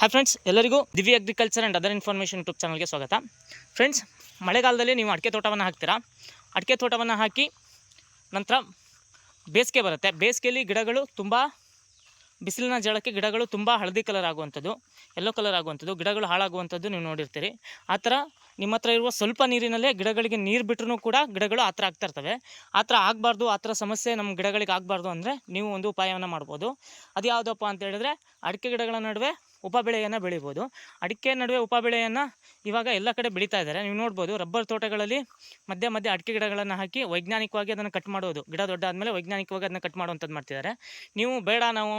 Hi friends ಎಲ್ಲರಿಗೂ Divya agriculture and other information YouTube ಚಾನಲ್ಗೆ ಸ್ವಾಗತ. ಫ್ರೆಂಡ್ಸ್ ಮಳೆಗಾಲದಲ್ಲಿ ನೀವು ಅಡಿಕೆ ತೋಟವನ್ನು ಹಾಕ್ತೀರಾ? ಅಡಿಕೆ ತೋಟವನ್ನು ಹಾಕಿ ನಂತರ ಬೇಸಿಗೆ ಬರುತ್ತೆ. ಬೇಸಿಗೆಯಲ್ಲಿ ಗಿಡಗಳು ತುಂಬ, ಬಿಸಿಲಿನ ಜಳಕ್ಕೆ ಗಿಡಗಳು ತುಂಬ ಹಳದಿ ಕಲರ್ ಆಗುವಂಥದ್ದು ಎಲ್ಲೋ ಕಲರ್ ಆಗುವಂಥದ್ದು, ಗಿಡಗಳು ಹಾಳಾಗುವಂಥದ್ದು ನೀವು ನೋಡಿರ್ತೀರಿ. ಆ ಥರ ನಿಮ್ಮ ಹತ್ರ ಇರುವ ಸ್ವಲ್ಪ ನೀರಿನಲ್ಲೇ ಗಿಡಗಳಿಗೆ ನೀರು ಬಿಟ್ರೂ ಕೂಡ ಗಿಡಗಳು ಆ ಥರ ಆಗ್ತಾ ಇರ್ತವೆ. ಆ ಥರ ಆಗಬಾರ್ದು, ಆ ಥರ ಸಮಸ್ಯೆ ನಮ್ಮ ಗಿಡಗಳಿಗೆ ಆಗಬಾರ್ದು ಅಂದರೆ ನೀವು ಒಂದು ಉಪಾಯವನ್ನು ಮಾಡ್ಬೋದು. ಅದು ಯಾವುದಪ್ಪ ಅಂತ ಹೇಳಿದ್ರೆ ಅಡಿಕೆ ಗಿಡಗಳ ನಡುವೆ ಉಪಬೆಳೆಯನ್ನು ಬೆಳಿಬೋದು. ಅಡಿಕೆ ನಡುವೆ ಉಪ ಬೆಳೆಯನ್ನು ಇವಾಗ ಎಲ್ಲ ಕಡೆ ಬೆಳೀತಾ ಇದ್ದಾರೆ. ನೀವು ನೋಡ್ಬೋದು ರಬ್ಬರ್ ತೋಟಗಳಲ್ಲಿ ಮಧ್ಯೆ ಮಧ್ಯೆ ಅಡಿಕೆ ಗಿಡಗಳನ್ನು ಹಾಕಿ ವೈಜ್ಞಾನಿಕವಾಗಿ ಅದನ್ನು ಕಟ್ ಮಾಡೋದು. ಗಿಡ ದೊಡ್ಡ ಆದಮೇಲೆ ವೈಜ್ಞಾನಿಕವಾಗಿ ಅದನ್ನು ಕಟ್ ಮಾಡುವಂಥದ್ದು ಮಾಡ್ತಿದ್ದಾರೆ. ನೀವು ಬೇಡ ನಾವು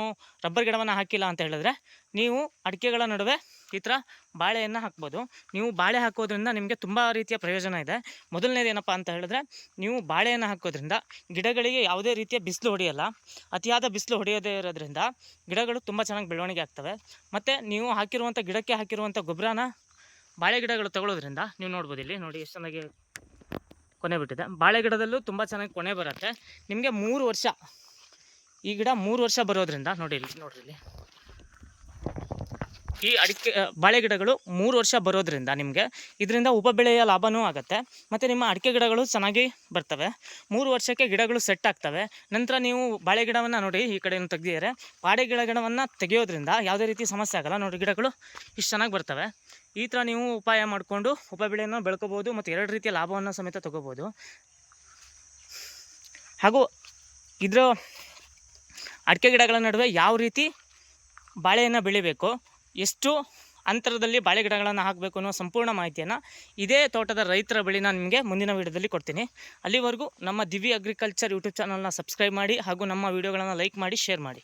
ರಬ್ಬರ್ ಗಿಡವನ್ನು ಹಾಕಿಲ್ಲ ಅಂತ ಹೇಳಿದ್ರೆ ನೀವು ಅಡಿಕೆಗಳ ನಡುವೆ ಈ ಥರ ಬಾಳೆಯನ್ನು ಹಾಕ್ಬೋದು. ನೀವು ಬಾಳೆ ಹಾಕೋದ್ರಿಂದ ನಿಮಗೆ ತುಂಬ ರೀತಿಯ ಪ್ರಯೋಜನ ಇದೆ. ಮೊದಲನೇದು ಏನಪ್ಪ ಅಂತ ಹೇಳಿದ್ರೆ, ನೀವು ಬಾಳೆಯನ್ನು ಹಾಕೋದ್ರಿಂದ ಗಿಡಗಳಿಗೆ ಯಾವುದೇ ರೀತಿಯ ಬಿಸಿಲು ಹೊಡೆಯಲ್ಲ. ಅತಿಯಾದ ಬಿಸಿಲು ಹೊಡೆಯೋದೇ ಇರೋದ್ರಿಂದ ಗಿಡಗಳು ತುಂಬ ಚೆನ್ನಾಗಿ ಬೆಳವಣಿಗೆ ಆಗ್ತವೆ. ಮತ್ತು ನೀವು ಹಾಕಿರುವಂಥ, ಗಿಡಕ್ಕೆ ಹಾಕಿರುವಂಥ ಗೊಬ್ಬರನ ಬಾಳೆ ಗಿಡಗಳು ತಗೊಳ್ಳೋದ್ರಿಂದ ನೀವು ನೋಡ್ಬೋದು ಇಲ್ಲಿ, ನೋಡಿ ಎಷ್ಟು ಚೆನ್ನಾಗಿ ಕೊನೆ ಬಿಟ್ಟಿದೆ. ಬಾಳೆ ಗಿಡದಲ್ಲೂ ತುಂಬ ಚೆನ್ನಾಗಿ ಕೊನೆ ಬರುತ್ತೆ. ನಿಮಗೆ ಮೂರು ವರ್ಷ, ಈ ಗಿಡ ಮೂರು ವರ್ಷ ಬರೋದ್ರಿಂದ, ನೋಡಿ ಇಲ್ಲಿ, ನೋಡ್ರಿ ಇಲ್ಲಿ. ಈ ಅಡಿಕೆ ಬಾಳೆ ಗಿಡಗಳು ಮೂರು ವರ್ಷ ಬರೋದ್ರಿಂದ ನಿಮಗೆ ಇದರಿಂದ ಉಪಬೆಳೆಯ ಲಾಭನೂ ಆಗುತ್ತೆ. ಮತ್ತು ನಿಮ್ಮ ಅಡಿಕೆ ಗಿಡಗಳು ಚೆನ್ನಾಗಿ ಬರ್ತವೆ. ಮೂರು ವರ್ಷಕ್ಕೆ ಗಿಡಗಳು ಸೆಟ್ ಆಗ್ತವೆ. ನಂತರ ನೀವು ಬಾಳೆ ಗಿಡವನ್ನು ನೋಡಿ ಈ ಕಡೆಯನ್ನು ತೆಗೆದಿದ್ದಾರೆ. ಬಾಳೆ ಗಿಡಗಳನ್ನು ತೆಗೆಯೋದ್ರಿಂದ ಯಾವುದೇ ರೀತಿ ಸಮಸ್ಯೆ ಆಗಲ್ಲ. ನೋಡಿ, ಗಿಡಗಳು ಇಷ್ಟು ಚೆನ್ನಾಗಿ ಬರ್ತವೆ. ಈ ಥರ ನೀವು ಉಪಾಯ ಮಾಡಿಕೊಂಡು ಉಪಬೆಳೆಯನ್ನು ಬೆಳ್ಕೋಬೋದು ಮತ್ತು ಎರಡು ರೀತಿಯ ಲಾಭವನ್ನು ಸಮೇತ ತೊಗೋಬೋದು. ಹಾಗೂ ಇದರ ಅಡಿಕೆ ಗಿಡಗಳ ನಡುವೆ ಯಾವ ರೀತಿ ಬಾಳೆಯನ್ನು ಬೆಳಿಬೇಕು ಎಷ್ಟು ಅಂತರದಲ್ಲಿ ಬಾಳೆ ಗಿಡಗಳನ್ನು ಹಾಕಬೇಕು ಅನ್ನೋ ಸಂಪೂರ್ಣ ಮಾಹಿತಿಯನ್ನು ಇದೇ ತೋಟದ ರೈತರ ಬಳಿ ನಾನು ನಿಮಗೆ ಮುಂದಿನ ವೀಡಿಯೋದಲ್ಲಿ ಕೊಡ್ತೀನಿ. ಅಲ್ಲಿವರೆಗೂ ನಮ್ಮ ದಿವಿ ಅಗ್ರಿಕಲ್ಚರ್ ಯೂಟ್ಯೂಬ್ ಚಾನಲ್ನ ಸಬ್ಸ್ಕ್ರೈಬ್ ಮಾಡಿ ಹಾಗೂ ನಮ್ಮ ವೀಡಿಯೋಗಳನ್ನು ಲೈಕ್ ಮಾಡಿ ಶೇರ್ ಮಾಡಿ.